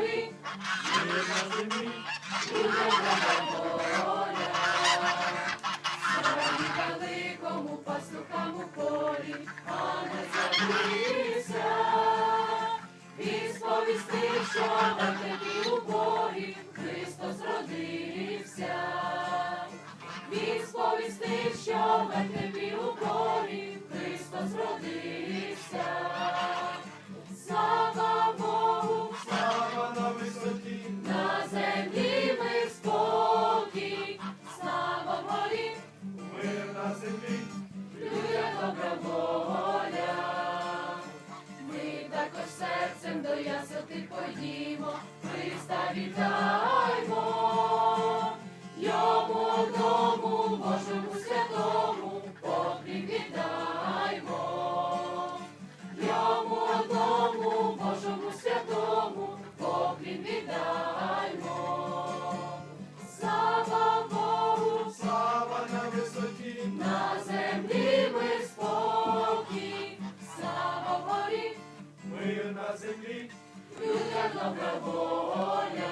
полі, і пастухам у полі, а не забився, і сповісти, що на тобі у Богі Христос родився, і сповісти, що на тобі. ти подімо, Христа вітає. землі, людям доброволя.